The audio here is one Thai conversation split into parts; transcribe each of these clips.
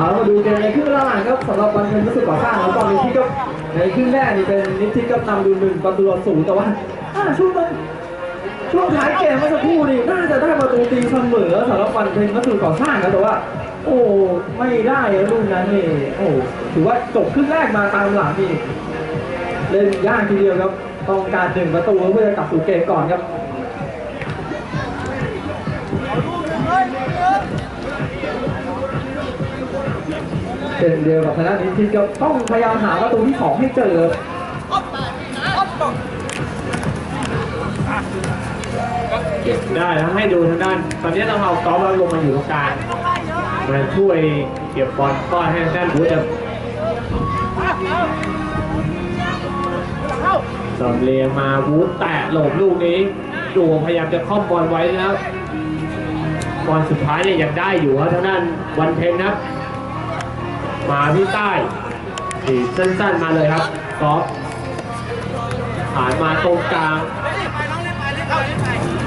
เอามาดูเกมในครึ่งแรกครับสำหรับวันเพ็ญรู้สึกก่อสร้างแล้วตอนนี้ที่ก็ในครึ่งแรกนี่เป็นนิติก็นำดูหนึ่งประตูต่อศูนย์แต่ว่าช่วงนั้นช่วงท้ายเกมเมื่อสักครู่นี่น่าจะได้ประตูตีเสมอสำหรับวันเพ็ญรู้สึกก่อสร้างนะแต่ว่า โอ้ไม่ได้ลูกนั้นนี่โอ้ถือว่าจบครึ่งแรกมาตามหลังนี่เล่นยากทีเดียวครับต้องการหนึ่งประตูเพื่อจะกลับสู่เกมก่อนครับ เช่นเดียวกับคณะนี้ที่ก็ต้องพยายามหาประตูที่สองให้เจอเก็บได้แล้วให้ดูทางด้าน ตอนนี้เราเอากอล์ฟแล้วลงมาอยู่ตรงกลางมาช่วยเก็บบอลป้อนให้ทางด้านบูธครับสอมเลียมาบูแตะหลบลูกนี้ดูพยายามจะคล่อมบอลไว้นะครับบอลสุดท้ายเนี่ยยังได้อยู่ครับทางด้านวันเพ็ญนะครับ มาที่ใต้สีสั้นๆมาเลยครับกอล์ฟผ่านมาตรงกลาง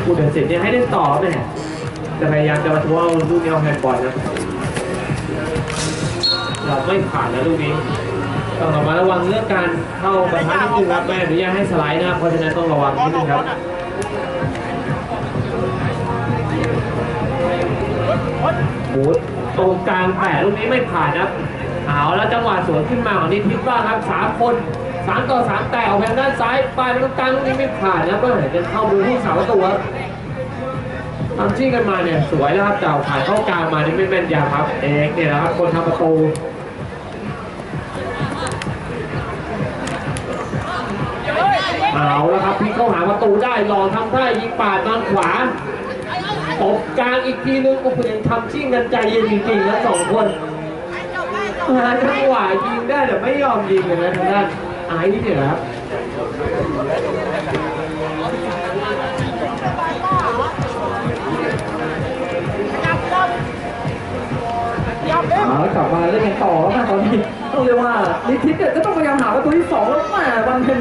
ผู้ตัดสินเนี่ยให้เล่นต่อแม่จะพยายามจะมาทวงลูกนี้เอาแฮนด์บอลนะเราไม่ผ่านแล้วลูกนี้ต้องระมัดระวังเรื่องการเข้าประทะนิดนึงครับไม่อนุญาตให้สไลด์นะครับเพราะฉะนั้นต้องระวังนิดนึงครับบูทตรงกลางแปะลูกนี้ไม่ผ่านนะครับ เอาแล้วจังหวะสวนขึ้นมาของนิทิพย์บ้าครับสามคนสามต่อสามแต่ออกไปทางด้านซ้ายปลายไปตรงกลางลูกนี้ไม่ผ่านนะก็เหมือนจะเข้ามือที่เสาประตูครับทำจี้กันมาเนี่ยสวยนะครับแต่ผ่านเข้ากลางมานี่ไม่แม่นยำครับเอกเนี่ยนะครับคนทำประตูเอาแล้วครับพลิกเข้าหาประตูได้รอทำได้ยิงปาดทางขวาตบกลางอีกทีนึงโอ้โหยังทำชิ่งกันใจเย็นจริงๆนะสองคน หาจังหวะยิงได้แต่ไม่ยอมยิงเลยนะทางด้านไอ้เนี่ยครับเอาแล้วกลับมาเล่นกันต่อแล้วนะตอนนี้ต้องเรียกว่านิทิศเนี่ยจะต้องพยายามหาประตูที่สองแล้วแหม่วันเป็น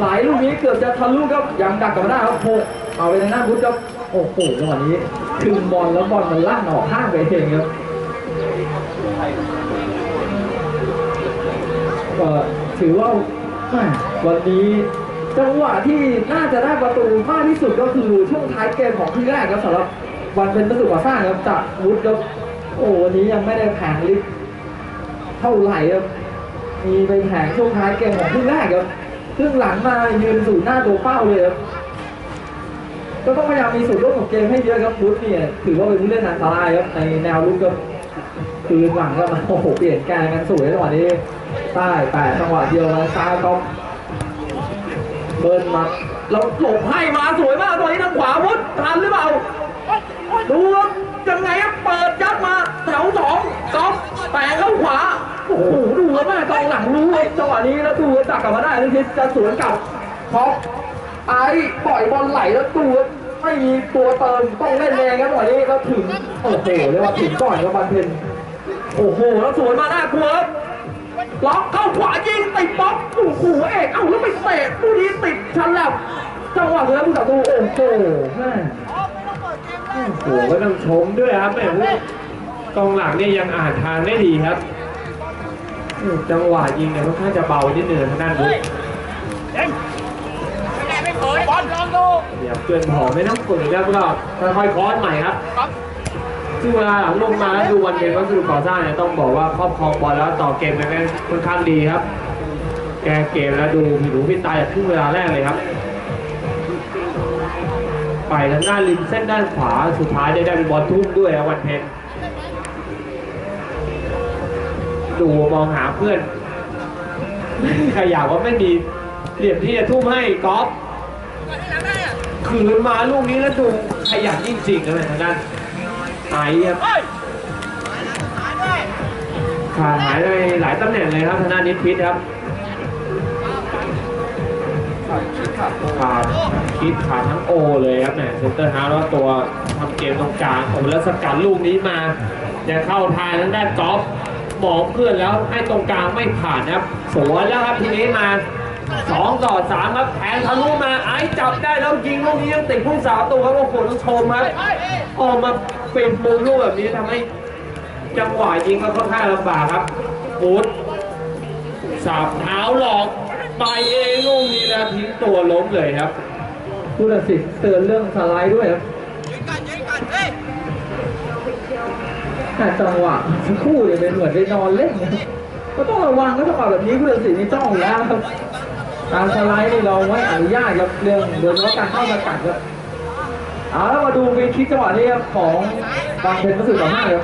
หลายลูกนี้เกือบจะทะลุครับยังดักกลับมาได้ครับโหกเอาไปทางหน้าพุทธครับโอ้โหจังหวะนี้ถึงบอลแล้วบอลมันลั่นออกข้างไปเองครับ ก็ถือว่าแม่วันนี้จังหวะที่น่าจะได้ประตูมากที่สุดก็คือช่วงท้ายเกมของที่แรกครับสำหรับวันเป็นประตูก่อสร้างครับจากวุฒิครับโอ้วันนี้ยังไม่ได้แผงลิฟเท่าไหร่ครับมีไปแผงช่วงท้ายเกมของครึ่แรกครับครึ่งหลังมายืนสู่หน้าตัวเป้าเลยครับก็ต้องพยายามมีส่วนร่วมของเกมให้เยอะครับพุทธเนี่ยถือว่าเป็นผู้เล่นอันตรายครับในแนวลุกครับคืนหลังก็มาโอ้โหเปลี่ยนแกนกันสวยจังหวะนี้ ใต้แปดจังหวะเดียวมาซ้ายก็เบิร์นมาแล้วหลบให้มาสวยมากตอนนี้ทางขวาพุทธทันหรือเปล่าดูครับยังไงครับเปิดยัดมาแถวสองสองแปะเข้าขวาโอ้โหดูครับแม่กองหลังรู้จังหวะนี้แล้วดูจักกลับมาได้ล้วคิดจะสวนกลับเพราะไอ้ปล่อยบอลไหลแล้วดูไม่มีตัวเติมต้องเล่นแรงครับจังหวะนี้แล้วถึงโอ้โหเรียกว่าถึงก่อนครับบันเพนโอ้โหแล้วสวนมาหน้ากลัวครับ ล็อกเข้าขวายิงติดบล็อกโอ้โหเอกเอ้าแล้วไปเตะผู้นี้ติดชันแลบจังหวะแล้วผู้ต่อสู้โอ้โหแม่โอ้โหก็ต้องชมด้วยครับแม่ผู้กองหลังเนี่ยยังอ่านทางได้ดีครับ จังหวะยิงเนี่ยค่อนข้างจะเบานิดนึงทางด้านบูเดี๋ยวเกินหอไม่ต้องฝืนครับก็ค่อยๆคอสใหม่ครับ ซึ่งเวลาหลังลงมาแล้วดูวันเกมวัสดุก่อสร้างเนี่ยต้องบอกว่าครอบครองบอลแล้วต่อเกมไปได้ค่อนข้างดีครับ แกเกมแล้วดูผิดหูผิดตาจากครึ่งเวลาแรกเลยครับ ไปทางด้านริมเส้นด้านขวาสุดท้ายได้ได้บอลทุ่มด้วยครับวันเพ็ญดูมองหาเพื่อนขยับว่าไม่มีเหลี่ยมที่จะทุ่มให้กอล์ฟคืนมาลูกนี้แล้วดูขยันจริงๆนะทางด้าน ไอ้ครับขาดหายไปหลายตำแหน่งเลยครับทางด้านนิดพิษครับขาดคิดขาดทั้งโอเลยครับเนี่ยเซนเตอร์ฮาร์แล้วตัวทำเกมตรงกลางโอ้แล้วสกัดลูกนี้มาจะเข้าทางทางด้านกอล์ฟมองเพื่อนแล้วให้ตรงกลางไม่ผ่านนะครับสวนแล้วครับทีนี้มาสองต่อสามครับแทงทะลุมาไอ้จับได้แล้วยิงลูกนี้ยังติดผู้สาวตัวครับโอ้โหต้องชมครับออกมา เป็นมุมลูกแบบนี้ทำให้จังหวะยิงก็ค่อนข้างลำบากครับอูดสับเท้าหลอกไปเองลูกนี้นะทิ้งตัวล้มเลยครับผู้ตัดสินเตือนเรื่องสไลด์ด้วยครับแต่จังหวะสักครู่เนี่ยเป็นเหมือนไปนอนเล่นนะก็ต้องระวังนะจังหวะแบบนี้ผู้ตัดสินนี่จ้องอยู่แล้วครับการสไลด์นี่เราไม่อนุญาตครับเรื่องโดยเฉพาะการเข้ามากัดครับ เอาแล้วมาดูฟีคิกจังหวะนี้ครับของบางเพนรู้สึกต่อห้าครับ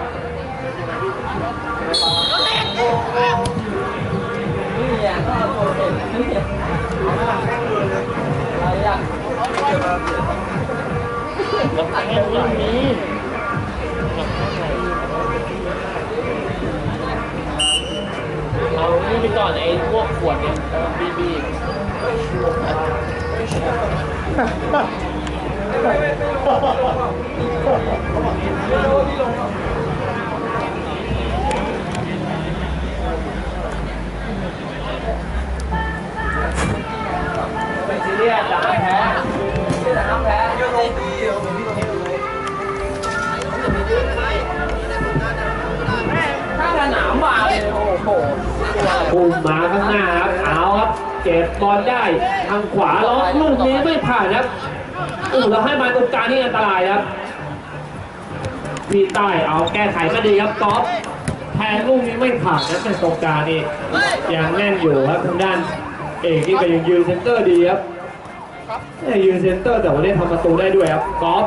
เอานี่ไปก่อนไอ้พวกขวดเนี่ยบีบี ไม่ซีเรียสแต่น้ำแพ้แต่น้ำแพ้เยอะลงถ้าสนามมาเลยโอ้โหพุ่งมาข้างหน้าครับ เอาครับ เก็บบอลได้ ทางขวาล็อกลูกนี้ไม่ผ่านครับ อู้แล้วให้มาตรงกลางนี่อันตรายครับพี่ใต้เอาแก้ไขก็ดีครับกอล์ฟแทงลูกนี้ไม่ผ่านนะแต่ตรงกลางนี่ยังแน่นอยู่ครับทางด้าน เอกนี่ก็ยังยืนเซนเตอร์ดีครับยืนเซนเตอร์แต่ว่าได้ทำประตูได้ด้วยครับกอล์ฟ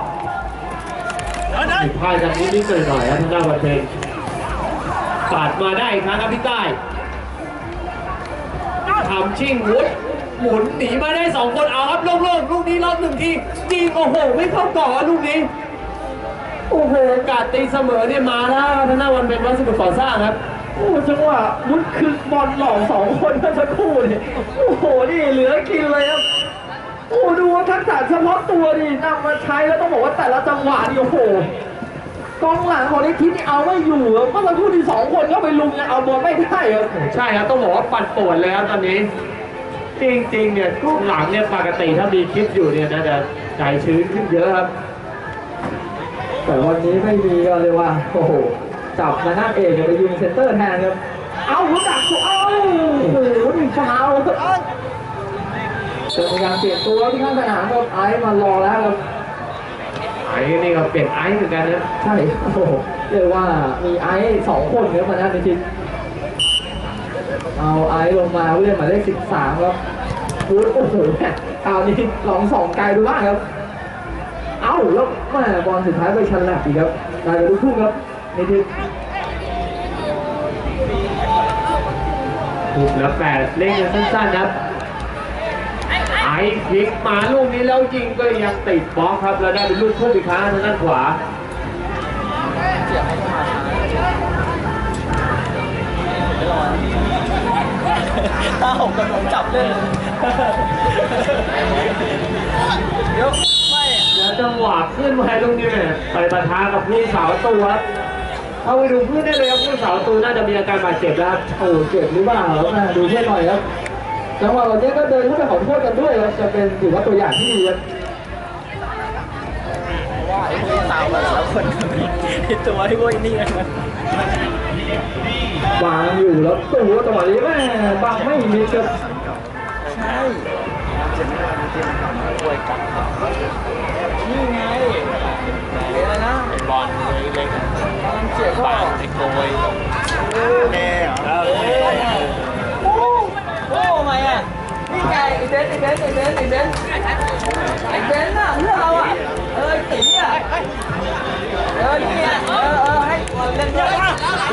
ผิดพลาดกันนิดหน่อยๆครับทางด้านวันเพลงปาดมาได้อีกครั้งครับพี่ใต้ทำชิ่งวุฒ หมุนหนีมาได้สองคนเอาครับโล่งๆลูกนี้รอบหนึ่งทียิงโอ้โหไม่เข้าก่อลูกนี้โอ้โหโอกาสตีเสมอเนี่ยมาแล้วครับทางด้านวันเป็นวัสดุก่อสร้างครับโอ้จังหวะมุดคือบอลหลอกสองคนเมื่อสักครู่นี่โอ้โหนี่เหลือกินเลยครับโอ้ดูว่าทักษะเฉพาะตัวนี่นำมาใช้แล้วต้องบอกว่าแต่ละจังหวะนี่โอ้โหกองหลังของนิทิศนี่เอาไม่อยู่ครับเมื่อสักครู่ที่สองคนก็ไปลุมยังเอาบอลไม่ได้ครับใช่ครับต้องบอกว่าปั่นป่วนเลยครับตอนนี้ จริงๆเนี่ยช่วงหลังเนี่ยปกติถ้ามีคลิปอยู่เนี่ยน่าจะใจชื้นขึ้นเยอะครับ แต่วันนี้ไม่มีก็เลยว่า โอ้โห จับมาหน้าเอกไปยิงเซนเตอร์แทนครับ เอาหัวดักเอ้าโอ้โหนี่ฟาวล์ครับจะมีการเปลี่ยนตัวที่ข้างสนามครับไอซ์มารอแล้วครับไอ้นี่ก็เปลี่ยนไอซ์เหมือนกันนะใช่โอ้โหเรียกว่ามีไอซ์สองคนครับมาหน้าในทีม เอาไอซ์ลงมาผู้เล่นหมายเลขสิบสามครับพูดโอ้โหแม่คราวนี้ลองสองไกลดูบ้างครับ เอ้าแล้วแม่บอลสุดท้ายไปชันแลบอีกครับกลายเป็นลูกทุ่งครับในทีมถูกแล้วแปดเล่นกันสั้นๆครับไอ้พลิกมาลูกนี้แล้วยิงก็ยังติดบล็อกครับ แล้วได้เป็นลูกทุ่มอีกครั้งทางด้านขวา ถ้าผมกับผมจับเล่นเดี๋ยวไม่อะแล้วจังหวะขึ้นมาตรงนี้เนี่ยไปปะทะกับผู้สาวตัวครับเข้าไปดูพื้นได้เลยครับผู้สาวตัวน่าจะมีอาการบาดเจ็บแล้วครับโอ้เจ็บหรือเปล่าแม่ดูเพื่อนหน่อยครับจังหวะเราเนี้ยก็เดินเข้าไปขอโทษกันด้วยครับจะเป็นถือว่าตัวอย่างที่ดีครับว่าไอ้พวกนี้ตามมาสามคนไอ้ตัวไอ้พวกนี้นะ วางอยู่แล้วตัวจังหวะนี้แม่บังไม่มีครับใช่ป่วยจังนี่ไงเดี๋ยวนะบอลเล็กมันเจ็บก็ไอ้โกยแน่เหรอโอ้โหทำไมอะนี่ไงไอ้เบนไอ้เบนไอ้เบนไอ้เบนไอ้เบนน่ะเพื่อเราอะเออตีอะเออเนี่ยเออเออให้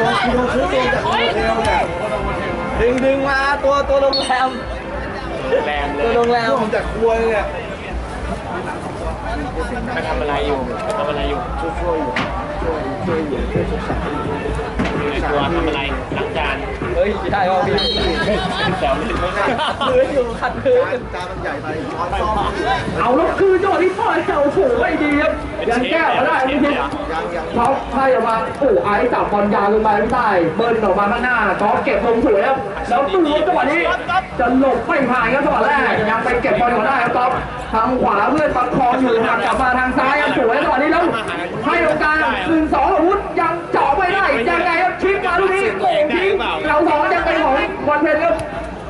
ตัวคุณซื้อตัวจากโรงแรมเนี่ยดึงดึงมาตัวตัวโรงแรมแรงเลตัวโรงแรมผมจากครัวเนี่ย ไปทำอะไรอยู่ทำอะไรอยู่ ช่วยช่วยอยู่ ช่วยช่วยอยู่ช่วยช่วยสัตว์อยู่ในครัวทำอะไรล้างจานเฮ้ยไม่ได้ว่าพี่แซวเล่นพื้นอยู่ขัดพื้นจานมันใหญ่ไปช้อนซ่อมเอาล้วคือจังหวะที่พ่อยโอ้โหไม่ดีครับยังแก้มาได้ไม่ผิดยังยังเขาไพ่ออกมาโอ้ไอ้จับบอลยาวลงไปไม่ได้เบิร์นออกมาข้างหน้ากอเก็บลงสวยครับแล้วตู้จังหวะนี้จะหลบไม่ผ่านครับจังหวะแรกยังไปเก็บบอลก่อนได้ครับกอ ทางขวาเพื่อประคองอยู่หักกลับมาทางซ้ายครับสวยจังดนี้แล้วให้โอกาสหนึ่งสองอาวุธยังเจาะไม่ได้ยังไงครับชิปมาลูกนี้โก่งทิ้งเราสองยังเป็นของบอลเพนครับ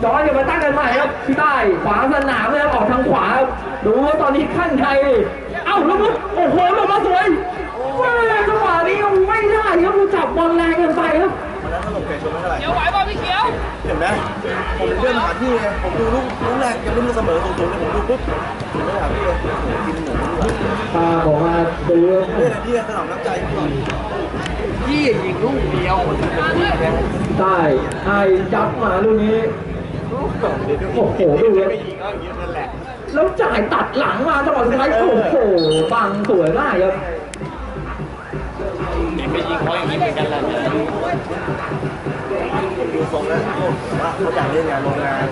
ย้อนกลัามาตั้งกันใหม่ครับที่ใต้ขวาสนามเลยออกทางขวาดูว่าตอนนี้ขั้นไทยเอ้าลูกโอ้โหลงมาสวยจังหวะนี้ไม่ได้ครับจับบอลแรงเกินไปครับ วันนั้นถล่มเกชนไม่เท่าไหร่เดี๋ยวไหวป่ะพี่เขียวเห็นไหมผมเลื่อนหาที่ไงผมดูลูกลูกแรกยังรุ่นเสมอตรงๆเลยผมดูปุ๊บผมไม่หาพี่เลยกินหมูดีกว่าตาบอกมาดูครับเล่นที่สนามน้ำใจก่อนพี่ยิงลูกเดียวคนอื่นเป็นพี่นะใต้ไอ้จับมาลูกนี้โอ้โหดูครับยิงก็อย่างนี้นั่นแหละแล้วจ่ายตัดหลังมาจังหวะสุดท้ายโอ้โหบังสวยมากครับไปยิงเขาอย่างนี้เหมือนกันแหละ ดูทรงแล้วว่าเขาอยากเล่นงานโรงงาน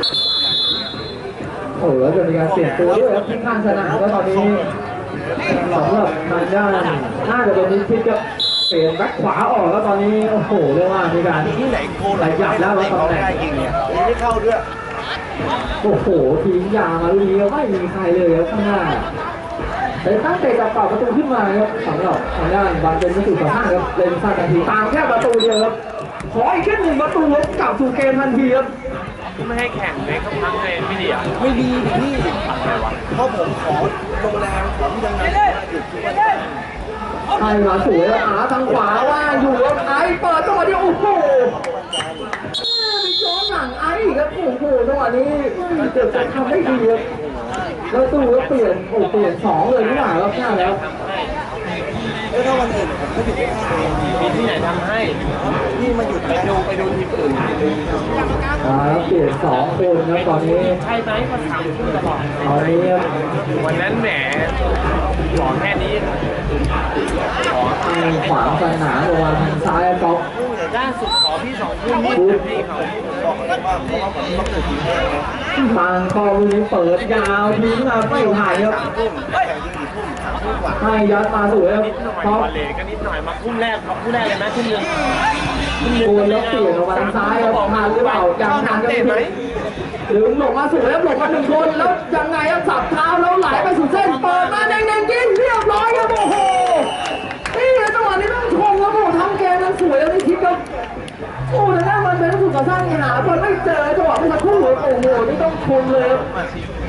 โอ้โหแล้วจะมีการเปลี่ยนตัวด้วยครับที่ข้างสนามแล้วตอนนี้สำหรับทางด้านน่าจะเป็นนิชิตก็เปลี่ยนแบ็คขวาออกแล้วตอนนี้โอ้โหเรียกว่ามีการที่ไหนโกนเขาได้ยิงเนี่ยไม่เข้าด้วยโอ้โหทิ้งยามาลูกนี้ไม่มีใครเลยครับข้างหน้าแต่ตั้งใจจะเป่าประตูขึ้นมาครับสำหรับทางด้านบางเป็นประตูต่อห้าครับเลนซ่าทันทีตามแค่ประตูเดียวครับ ขออีกแค่หนึ่งประตูครับกลับสู่เกมทันทีครับไม่ให้แข่งเลยเขาพังเลยไม่ดีอะไม่ดีดิพี่เพราะผมขอโรงแรมผมยังไงหยุดคิดว่าได้ไอ้มาสวยแล้วอาทางขวาว่างอยู่ครับไอ้เปิดจังหวะนี้โอ้โหมีย้อนหลังไอ้อีกครับโอ้โหจังหวะนี้เกือบจะทำได้ดีครับแล้วตู้ก็เปลี่ยนโอ้เปลี่ยนสองเลยนี่หว่าครับหน้าแล้ว แล้วถ้าวันอื่นผมไม่หยุดได้เองมีที่ไหนทำให้พี่มาหยุดไปดูไปดูทีมอื่นอ่าเปลี่ยนสองคนครับตอนนี้ใช่ไหมก็ถามขึ้นตลอดตอนนี้วันนั้นแหมขอแค่นี้ขอทางขวาสนามลงมาทางซ้ายก๊อฟล่าสุดขอพี่สองทุ่มนี่พี่เขาบอกเลยว่าเพราะว่าผมต้องหยุดทีมแรกไงทางคอลูกนี้เปิดยาวทิ้งมาไม่ถ่ายครับ ให้ยัดมาสวยครับนิดหน่อยก๊อฟบอลเลก็นิดหน่อยมาทุ่มแรกทุ่มแรกเลยไหมทุ่มหนึ่งโกนแล้วเปลี่ยนออกมาทางซ้ายครับทานหรือเปล่ายังทานกันไหมหรือหลงมาสวยแล้วหลงมาหนึ่งคนแล้วยังไงครับสับเท้าแล้วไหลไปสู่เส้นเปิดมาแดงๆกินเรียบร้อยครับโอ้โหนี่จังหวะนี้ต้องชมครับโอ้โหทำเกมนั้นสวยแล้วนี่คิดครับโอ้แต่หน้ามันเป็นสุดก่อสร้างหาคนไม่เจอจังหวะเมื่อสักครู่โอ้โหนี่ต้องชมเลยครับ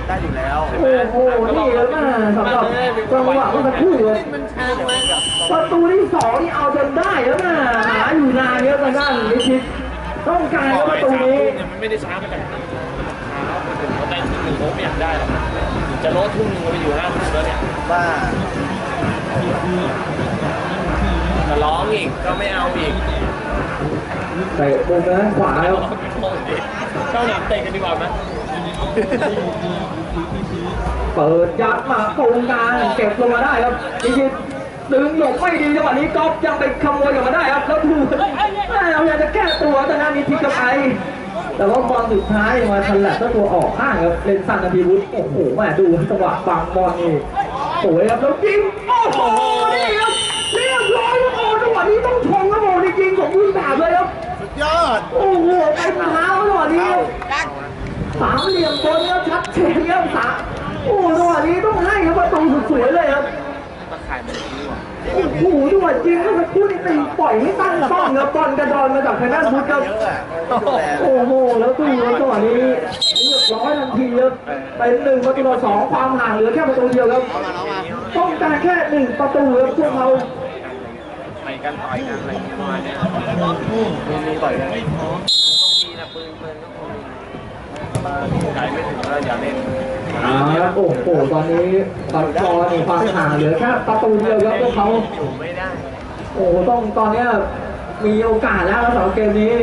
ได้อยู่แล้วโอ้โห นี่ครับแม่สำหรับจังหวะเมื่อสักครู่เลยมันช้างไหมประตูที่สองนี่เอาจนได้แล้วนะหาอยู่นานเยอะทางด้านนิชิตต้องการครับประตูนี้มันไม่ได้ช้ามาจากช้าเขาได้ทุ่มหนึ่งเขาไม่อยากได้หรอกจะลดทุ่มหนึ่งไปอยู่ห้าทุ่มแล้วเนี่ยว่าจะร้องอีกก็ไม่เอาอีกเตะมุมด้านขวาแล้วเข้าหนักเตะกันดีกว่าไหม เปิดยัดมาตรงกลางเก็บลงมาได้ครับนิชิตดึงหลบไม่ดีจังหวะนี้ก๊อฟยังไปขโมยกลับมาได้ครับแล้วดูแม่เราอยากจะแก้ตัวแต่หน้านิชิตกับไอแต่ว่าบอลสุดท้ายมาทันแหละเจ้าตัวออกข้างครับเลนซันนาทีวุฒิโอ้โหแม่ดูจังหวะบังบอลนี่สวยครับแล้วยิงโอ้โหนี่ครับเรียบร้อยครับโอ้จังหวะนี้ต้องชมครับโอ้จริงๆผมพูดแบบเลยครับสุดยอดโอ้โหไปเท้าจังหวะนี้สามเหลี่ยมบนครับชัดเจนครับสาม โอ้จังหวะนี้ต้องให้ครับประตูสุดสวยเลยครับตะข่ายมันคิ้วอะโอ้โหจังหวะจริงก็สักครู่นี้ตีปล่อยให้ตั้งต้องครับบอลกระดอนมาจากทางด้านพุทธครับเยอะโอ้โหแล้วตู้จังหวะนี้เรียบร้อยทันทีครับเป็นหนึ่งประตูต่อสองความห่างเหลือแค่ประตูเดียวครับต้องการแค่หนึ่งประตูครับพวกเราไปกันต่อยกันอะไรประมาณเนี้ยมีมีต่อยกันต้องมีนะปืนปืนต้องมีไกลไม่ถึงแล้วอย่าเล่น อ่าครับโอ้โหตอนนี้ตอนจอนี่ความห่างเหลือแค่ประตูเดียวครับพวกเขาอยู่ไม่ได้ โอ้โหต้องตอนเนี้ยมีโอกาสแล้วสำหรับเกมนี้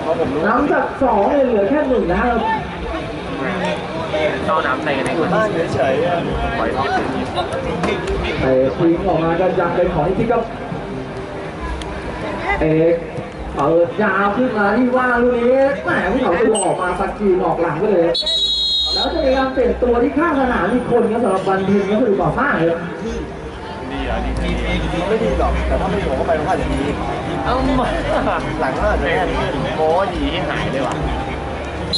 เพราะผมน้ำจากสองเนี่ยเหลือแค่หนึ่งนะครับเข้าน้ำเตะกันดีอกยู่ว่าบ้านเฉยๆอะปล่อยแต่ทิ้งออกมากันยังเป็นของที่ครับเอก เปิดยาวขึ้นมาที่ว่าลูกนี้แหมผู้เขาตัวออกมาสกรีนออกหลังไปเลย แล้วจะมีการเปลี่ยนตัวที่ข้างสนามอีกคนครับสำหรับบันทินก็คือบ่อฟ้าเลยดีอะดีดีไม่ดีหรอก แต่ถ้าไม่ผมก็ไปมันก็อาจจะดีเอ้ามาหลังก็อาจจะไม่แย่ดีโม้ดีหายเลยว่ะ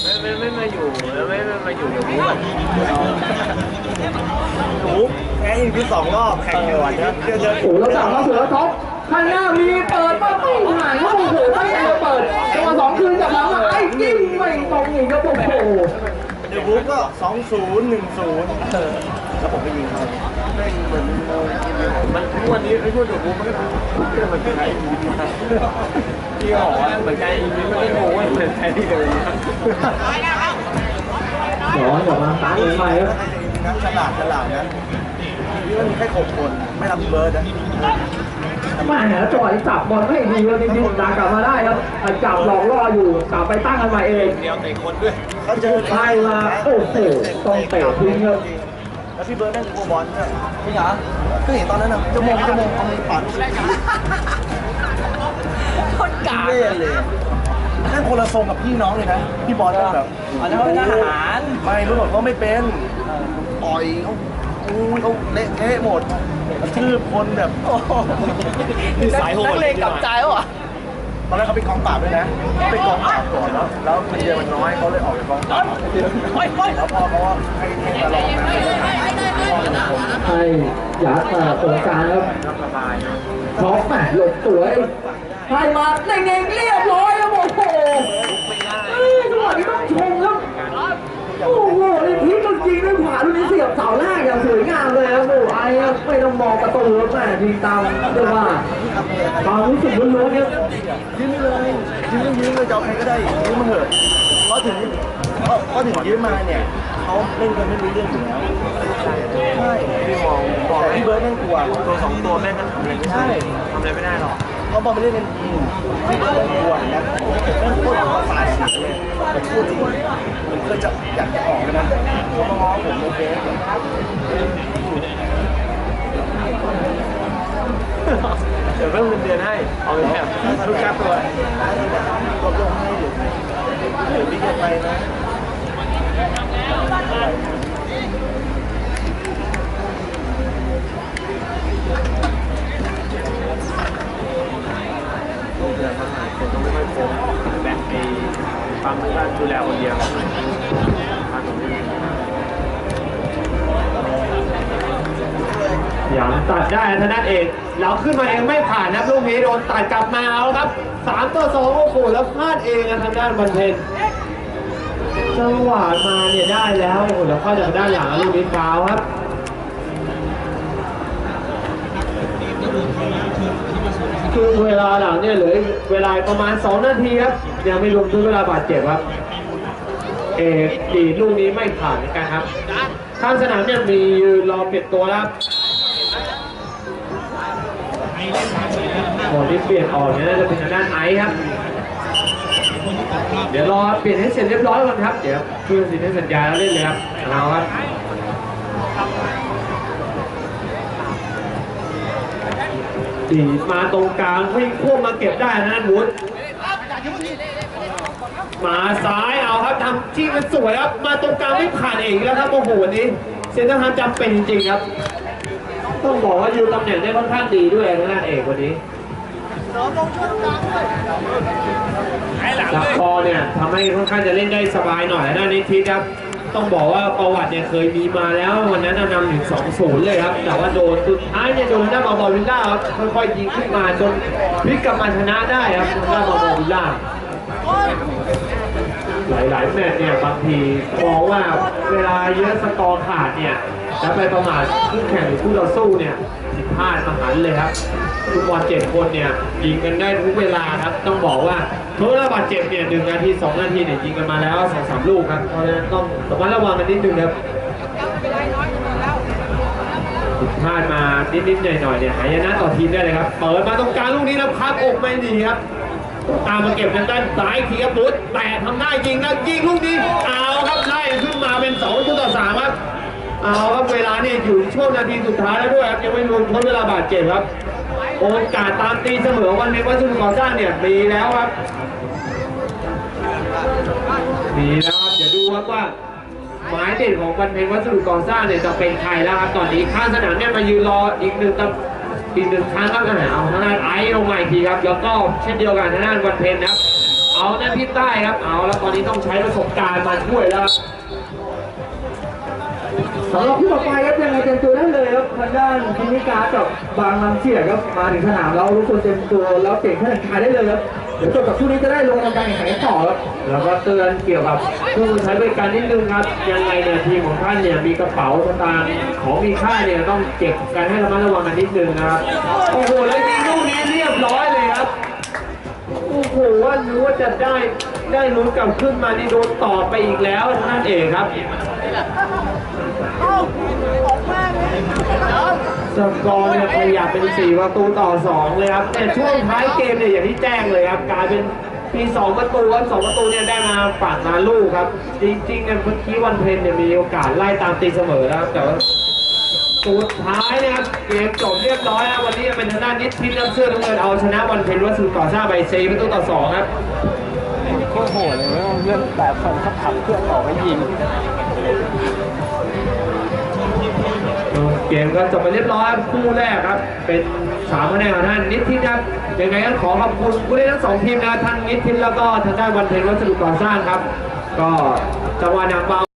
ไม่ไม่ไม่มาอยู่แล้วไม่ไม่มาอยู่เดี๋ยวรู้ก่อนหนูแพ้อีกที่สองรอบแข่งเดียววันเนี้ยเยอะโอ้โหแล้วจับมาเสือท็อป ข้างหน้ามีเปิดมาไม่หายโอ้โหไม่ได้เปิดจังหวะสองคืนกลับมาไอ้ยิงไม่ตรงอีกครับโอ้โหเดี๋ยวบุ๊กก็สองศูนย์หนึ่งศูนย์แล้วผมก็ยิงเขาเล่นเหมือนมันทุกวันนี้ไอ้พวกเดี๋ยวบุ๊กมันก็เล่นเหมือนไทยที่บอกว่าเหมือนไทยอีกนิดไม่ได้โง่ว่าเหมือนไทยที่เดิมย้อนกลับมาตามอีกใหม่ครับนะฉลาดฉลาดนะนี่มันมีแค่หกคนไม่นับเบิร์ดนะ มาหาจังหวะที่จับบอลไม่ดีเลยจริงๆตามกลับมาได้ครับจับหลอกล่ออยู่กลับไปตั้งกันใหม่เองเดียวเตะคนด้วยเขาเจอไล่มาโอ้โหต้องเตะทิ้งครับแล้วพี่เบิร์ดนั่งกลัวบอลด้วยจริงเหรอคือเห็นตอนนั้นนะจะมองจะมองเอามือปัดคนกากเล่นเลยนั่งคนละทรงกับพี่น้องเลยนะ พี่บอลนั่งแบบอันนั้นเป็นทหารไม่รู้หรอกเขาไม่เป็นอ่อยเขา อู้ยเขาเละเทะหมดกระทืบคนแบบโอ้โหนักเลงกลับใจวะตอนแรกเขาเป็นกองปราบด้วยนะเป็นกองปราบก่อนแล้วแล้วมันเยอะมันน้อยเขาเลยออกจากกองปราบเฮ้ยเฮ้ยแล้วพอเขาว่าให้ให้มาลองนะให้ยัดมาตรงกลางครับท็อปแหมหลบสวยให้มาเน่งๆเรียบร้อยครับโอ้โหเอ้ยจังหวะนี้ต้องชมครับโอ้โหนี่พลิก จริงด้วยขวาลูกนี้เสียบเสาแรกอย่างสวยงามเลยครับโอ้ไอ้ไม่ต้องมองประตูแล้วแมยิงตามเรียกว่าความรู้สึกล้วนๆครับยืมเลยยืมยืมเลยจะเอาใครก็ได้ยืมมาเถอะเพราะถึงเพราะถึงยืมมาเนี่ยเขาเล่นกันไม่รู้เรื่องอยู่แล้วใช่พี่มองบอกพี่เบิร์ดนั่งกลัวตัวสองตัวแม่งก็ทำอะไรไม่ได้ทำอะไรไม่ได้หรอก เขาบอกไม่เล่นกันจริงพี่เบิร์ดนั่งกลัวนะนั่งพูดภาษาเสียเลยแต่พูดจริงมันก็จะอยากจะออกกันนะเขามาง้อผมโอเคเดี๋ยวเพิ่มเงินเดือนให้เอาไปแบบทุกค่าตัวลดลงให้เดี๋ยวเดี๋ยวพี่จะไปนะ ลงเดือนเท่าไหร่คนต้องไม่ค่อยโกงแบ่งไปปั๊มบ้าน ดูแลคนเดียวอย่างตัดได้ธนัทเอกเราขึ้นมาเองไม่ผ่านนะลูกนี้โดนตัดกลับมาเอาครับสามต่อสองโอ้โหแล้วพลาดเองนะทางด้านบันเทนจังหวะมาเนี่ยได้แล้วโอ้โหแล้วเข้าจากด้านหลังลูกนี้ฟาวครับคือเวลาหลังเนี่ยเหลือเวลาประมาณ 2 นาทีครับ ยังไม่รวมถึงเวลาบาดเจ็บครับ เอดีลูกนี้ไม่ผ่านนกันครับข้างสนามเนี่ยมียืนรอเปลี่ยนตัวแล้วคนที่เปลี่ยนออกเนี่ยน่าจะเป็นทางด้านไอซ์ครับ เดี๋ยวรอเปลี่ยนให้เสร็จเรียบร้อยก่อนครับ เดี๋ยวคุยสินให้สัญญาแล้วเล่นเลยครับเอาครับดีมาตรงกลางวิ่งพุ่งมาเก็บได้นะวุฒิ มาซ้ายเอาครับทำที่มันสวยครับ มาตรงกลางไม่ผ่านเองแล้วครับโอ้โหวันนี้เซนเตอร์ฮันจำเป็นจริงๆครับ ต้องบอกว่าอยู่ตำแหน่งได้ค่อนข้างดีด้วยนะนั่นเอกวันนี้ดักคอเนี่ยทำให้ค่อนข้างจะเล่นได้สบายหน่อยนะนิทิศครับ ต้องบอกว่าประวัติเนี่ยเคยมีมาแล้ววันนั้นนำถึง2-0เลยครับ แต่ว่าโดนสุดท้ายเนี่ยโดนหน้ามาบอลวิลล่าครับค่อยๆยิงขึ้นมาจนพลิกกลับมาชนะได้ครับหน้ามาบอลวิลล่า หลายๆแมตช์เนี่ยบางทีมองว่าเวลาเยอะสกอร์ขาดเนี่ยแล้วไปประมาทคู่แข่งหรือคู่ต่อสู้เนี่ยผิดพลาดมหันเลยครับทุกบอลเจ็ดคนเนี่ยยิงกันได้ทุกเวลาครับ ต้องบอกว่าทุกระบาดเจ็บเนี่ยหนึ่งนาทีสองนาทีเนี่ยยิงกันมาแล้วสองสามลูกครับเพราะฉะนั้นต้องระมัดระวังกันนิดนึงครับผิดพลาดมานิดๆหน่อยๆเนี่ยหายนะต่อทีมได้เลยครับ เปิดมาตรงกลางลูกนี้แล้วพับอกไม่ดีครับ ตามมาเก็บทางด้านซ้ายทีครับพุทธแต่ทำได้ยิงแล้วยิงลูกนี้เอาครับไล่ขึ้นมาเป็น2ประตูต่อ3ครับเอาครับเวลาเนี่ยอยู่ช่วงนาทีสุดท้ายแล้วด้วยครับยังไม่รวมทดเวลาบาดเจ็บครับ โอกาสตามตีเสมอวันนี้วัสดุก่อสร้างเนี่ยมีแล้วครับมีแล้วครับเดี๋ยวดูครับว่าหมายเด่นของวันเพลงวัสดุก่อสร้างเนี่ยจะเป็นใครแล้วครับตอนนี้ข้างสนามเนี่ยมายืนรออีกหนึ่งตำ อีกหนึ่งครั้งครับอ่าเอาทางด้านไอซ์ลงมาอีกทีครับแล้วก็เช่นเดียวกันทางด้านวันเพลนะครับ เอาหน้าพี่ใต้ครับ เอาแล้วตอนนี้ต้องใช้ประสบการณ์มาช่วยแล้วสำหรับคู่ต่อไปครับยังไงเต็มตัวได้เลยครับทางด้านพินิการกับบางลำเสียครับมาถึงสนามแล้วทุกคนเต็มตัวแล้วเก่งแค่ไหนขายได้เลยครับ เดี๋ยวจบกับคู่นี้จะได้ลงทำการแข่งขันกันต่อครับ แล้วก็เตือนเกี่ยวกับผู้ใช้บริการนิดนึงครับ ยังไงเนี่ยทีมของท่านเนี่ยมีกระเป๋าสตางค์ของมีค่าเนี่ยต้องเก็บกันให้ระมัดระวังกันนิดนึงนะครับ โอ้โหแล้วยิงลูกนี้เรียบร้อยเลยครับ โอ้โหว่ารู้ว่าจะได้ได้ลุ้นกลับขึ้นมานี่โดนต่อไปอีกแล้วนั่นเองครับ สกอร์เนี่ยขยับเป็น 4 ประตูต่อ 2 เลยครับ แต่ช่วงท้ายเกมเนี่ยอย่างที่แจ้งเลยครับกลายเป็นมี2ประตูครับ2ประตูเนี่ยได้มาฝั่งมาลูกครับ จริงๆเนี่ยเมื่อกี้วันเพนเนี่ยมีโอกาสไล่ตามตีเสมอแล้วครับแต่ว่าสุดท้ายเนะครับเกมจบเรียบร้อยแล้ววันนี้เป็นทางด้านนิดพิษน้ำเสื้อน้ำเงินเอาชนะวันเพนวัสดุก่อสร้างไป4ประตูต่อ2ครับโคตรโหดเลยเรื่องแต่คนเขาขับเพื่อนออกไปยิง เกมก็จบไปเรียบร้อยคู่แรกครับ เป็นสามคะแนนของท่านนิตินครับยังไงก็ขอขอบคุณผู้เล่นทั้งสองทีมนะครับทั้งนิตินแล้วก็ทางด้านวันเพลวัสดุก่อสร้างครับ ก็จังหวะหนักเบา